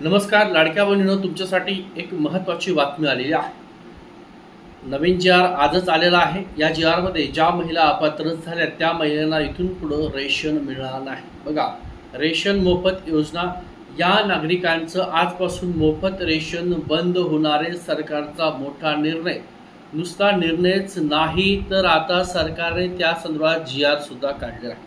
नमस्कार लाडक्या बहिणीनं तुमच्यासाठी एक महत्त्वाची बातमी आलेली आहे. नवीन जी आर आजच आलेला आहे. या जी आरमध्ये ज्या महिला अपात्र झाल्या त्या महिलांना इथून पुढं रेशन मिळणार नाही. बघा रेशन मोफत योजना या नागरिकांचं आजपासून मोफत रेशन बंद होणारे सरकारचा मोठा निर्णय. नुसता निर्णयच नाही तर आता सरकारने त्या संदर्भात जी आर सुद्धा काढलेला आहे.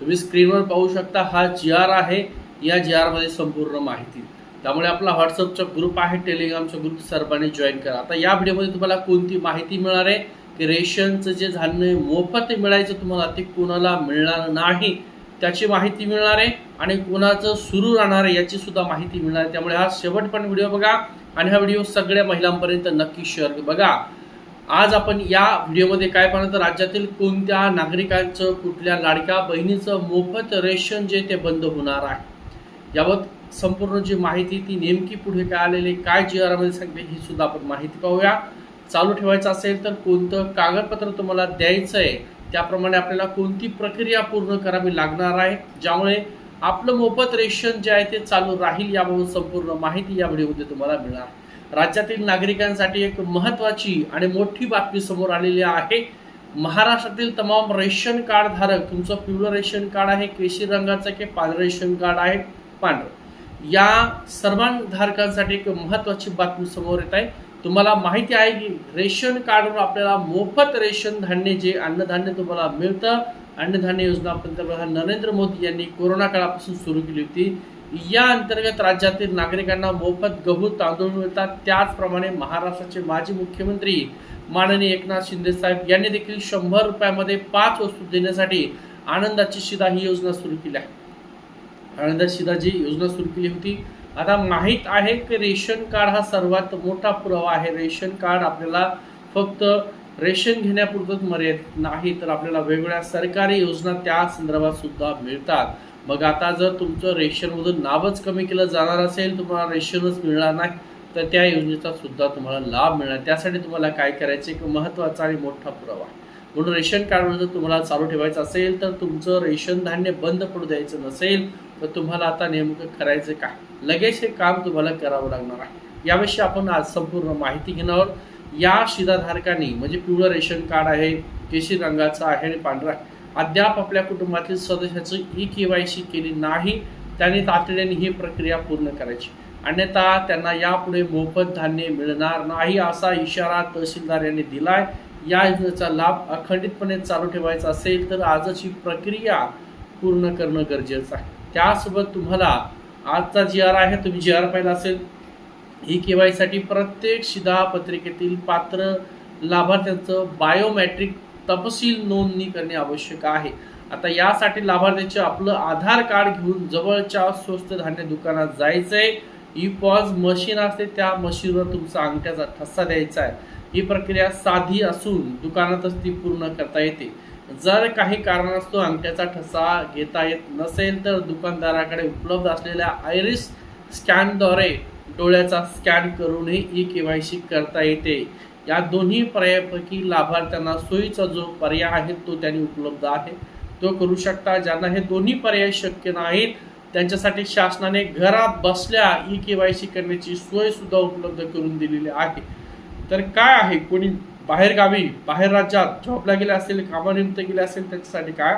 तुम्ही स्क्रीनवर पाहू शकता हा जी आर आहे. या जी आरमध्ये संपूर्ण माहिती. त्यामुळे आपला व्हॉट्सअपचा ग्रुप आहे टेलिग्रामचा ग्रुप सर्वांनी जॉईन करा. आता या व्हिडिओमध्ये तुम्हाला कोणती माहिती मिळणार आहे? की रेशनचं जे धान्य मोफत मिळायचं तुम्हाला ते कोणाला मिळणार नाही त्याची माहिती मिळणार आहे. आणि कोणाचं सुरू राहणार आहे याची सुद्धा माहिती मिळणार आहे. त्यामुळे हा शेवट पण व्हिडिओ बघा. आणि हा व्हिडिओ सगळ्या महिलांपर्यंत नक्की शेअर बघा. आज आपण या व्हिडिओमध्ये काय पाहणार तर राज्यातील कोणत्या नागरिकांचं कुठल्या लाडक्या बहिणीचं मोफत रेशन जे ते बंद होणार आहे. याबाबत संपूर्ण जी माहिती ती नेमकी पुढे काय आलेली काय जी आरमध्ये सांगते ही सुद्धा आपण माहिती पाहूया. चालू ठेवायचं असेल तर कोणतं कागदपत्र तुम्हाला द्यायचं आहे त्याप्रमाणे आपल्याला कोणती प्रक्रिया पूर्ण करावी लागणार आहे ज्यामुळे आपलं मोफत रेशन जे आहे ते चालू राहील याबाबत संपूर्ण माहिती या व्हिडिओमध्ये तुम्हाला मिळणार. राज्यातील नागरिकांसाठी एक महत्त्वाची आणि मोठी बातमी समोर आलेली आहे. महाराष्ट्रातील तमाम रेशन कार्ड धारक तुमचं पिवळं रेशन कार्ड आहे केशरी रंगाचं की पांढरं रेशन कार्ड आहे पांढरं. या सर्वांधारकांसाठी एक महत्वाची बातमी समोर येत आहे. तुम्हाला माहिती आहे की रेशन कार्डवर आपल्याला मोफत रेशन धान्य जे अन्नधान्य तुम्हाला मिळतं अन्नधान्य योजना पंतप्रधान नरेंद्र मोदी यांनी कोरोना काळापासून सुरू केली होती. या अंतर्गत राज्यातील नागरिकांना मोफत गहू तांदूळ मिळतात. त्याचप्रमाणे महाराष्ट्राचे माजी मुख्यमंत्री माननीय एकनाथ शिंदे साहेब यांनी देखील शंभर रुपयामध्ये पाच वस्तू देण्यासाठी आनंदाची शिदा ही योजना सुरू केली आहे. आनंद शिदाजी योजना सुरू केली होती. आता माहीत आहे की रेशन कार्ड हा सर्वात मोठा पुरावा आहे. रेशन कार्ड आपल्याला फक्त रेशन घेण्यापुरतंच मर्यादित नाही तर आपल्याला वेगवेगळ्या सरकारी योजना त्या संदर्भात सुद्धा मिळतात. मग आता जर तुमचं रेशनमधून नावच कमी केलं जाणार असेल तुम्हाला रेशनच मिळणार नाही तर त्या योजनेचा सुद्धा तुम्हाला लाभ मिळणार. त्यासाठी तुम्हाला काय करायचं? एक महत्त्वाचा आणि मोठा पुरावा. म्हणून रेशन कार्डवर जर तुम्हाला चालू ठेवायचं असेल तर तुमचं रेशन धान्य बंद पडू द्यायचं नसेल तर तुम्हाला आता नेमकं करायचं काय? लगेच हे काम तुम्हाला करावं लागणार आहे. याविषयी आपण आज संपूर्ण माहिती घेणार या शिधाधारकांनी म्हणजे पिवळं रेशन कार्ड आहे केशी रंगाचं आहे आणि पांढरा अद्याप आपल्या कुटुंबातील सदस्याचं ई के वाय सी केली नाही. त्यांनी तातडीने ही प्रक्रिया पूर्ण करायची. अन्यथा त्यांना यापुढे मोफत धान्य मिळणार नाही असा इशारा तहसीलदार यांनी दिलाय. या योजनेचा लाभ अखंडितपणे चालू ठेवायचा असेल तर आजच ही प्रक्रिया पूर्ण करणं गरजेचं आहे. त्यासोबत तुम्हाला आजचा जी आर आहे तुम्ही जी आर पाहिला असेल. ई के वायसाठी प्रत्येक शिधा पत्रिकेतील पात्र लाभार्थ्यांचं बायोमॅट्रिक तपशील नोंदणी करणे आवश्यक आहे. आता यासाठी लाभार्थ्याचे आपलं आधार कार्ड घेऊन जवळच्या स्वस्त धान्य दुकानात जायचं आहे ई पॉज मशीन असते त्या मशीनवर तुमचा अंगठ्याचा ठसा द्यायचा आहे. ही प्रक्रिया साधी असून दुकानातच ती पूर्ण करता येते. जर काही कारणास्तव अंगठ्याचा ठसा घेता येत नसेल तर दुकानदाराकडे उपलब्ध असलेल्या आयरिस स्कॅनद्वारे डोळ्याचा स्कॅन करूनही ई के वाय सी करता येते. या दोन्ही पर्यायापैकी लाभार्थ्यांना सोयीचा जो पर्याय आहे तो त्यांनी उपलब्ध आहे. तो करू शकता ज्यांना हे दोन्ही पर्याय शक्य नाहीत त्यांच्यासाठी शासनाने घरात बसल्या ई के वाय सी करण्याची सोय सुद्धा उपलब्ध करून दिलेली आहे. तर काय आहे? कोणी बाहेर गावी बाहेर राज्यात जॉबला गेले असेल कामानिमित्त गेले असेल त्याच्यासाठी काय?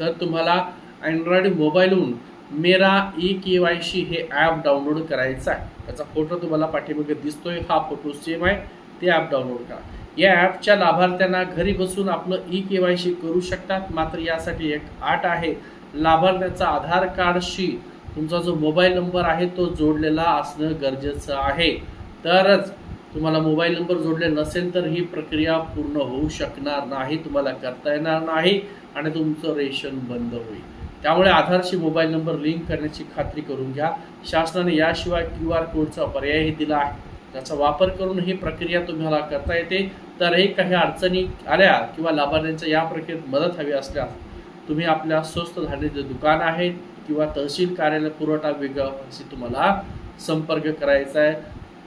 तर तुम्हाला Android मोबाईलहून Mera E K Y C हे ॲप डाउनलोड करायचं आहे. त्याचा फोटो तुम्हाला पाठीमागे दिसतोय. हा फोटो सेम आहे. ते ॲप डाउनलोड करा. या ॲपच्या लाभार्थ्यांना घरी बसून आपलं ई के वाय सी करू शकतात. मात्र यासाठी एक आट आहे. लाभार्थ्याचा आधार कार्डशी तुमचा जो मोबाईल नंबर आहे तो जोडलेला असणं गरजेचं आहे. तरच तुम्हाला मोबाईल नंबर जोडले नसेल तर ही प्रक्रिया पूर्ण होऊ शकणार नाही तुम्हाला करता येणार नाही आणि तुमचं रेशन बंद होईल. त्यामुळे आधारशी मोबाईल नंबर लिंक करण्याची खात्री करून घ्या. शासनाने याशिवाय क्यू आर कोडचा पर्यायही दिला आहे. त्याचा वापर करून ही प्रक्रिया तुम्हाला करता येते. तरही काही अडचणी आल्या किंवा लाभार्थ्यांच्या या प्रक्रियेत मदत हवी असल्यास तुम्ही आपल्या स्वस्त धान्याचे दुकान आहे किंवा तहसील कार्यालय पुरवठा विभागाशी तुम्हाला संपर्क करायचा आहे.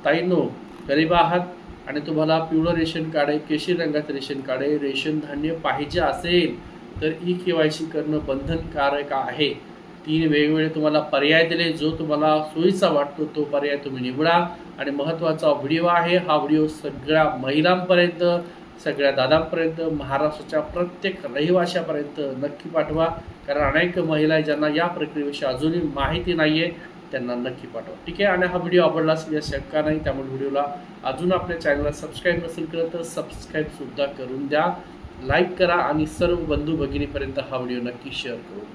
ताईनो गरीब आहात आणि तुम्हाला पिवळं रेशन कार्ड आहे केशरी रंगाचं रेशन कार्ड आहे रेशन धान्य पाहिजे असेल तर ई के वाय सी करणं बंधनकारक आहे. तीन वेगवेगळे तुम्हाला पर्याय दिले जो तुम्हाला सोयीचा वाटतो तो पर्याय तुम्ही निवडा. आणि महत्त्वाचा व्हिडिओ आहे हा व्हिडिओ सगळ्या महिलांपर्यंत सगळ्या दादांपर्यंत महाराष्ट्राच्या प्रत्येक रहिवाशापर्यंत नक्की पाठवा. कारण अनेक महिला आहे ज्यांना या प्रक्रियेविषयी अजूनही माहिती नाही आहे त्यांना नक्की पाठवा. ठीक आहे? आणि हा व्हिडिओ आवडला असेल या शंका नाही त्यामुळे व्हिडिओला अजून आपल्या चॅनलला सबस्क्राईब नसेल केलं तर सबस्क्राईबसुद्धा करून द्या. लाईक करा आणि सर्व बंधू भगिनीपर्यंत हा व्हिडिओ नक्की शेअर करून द्या.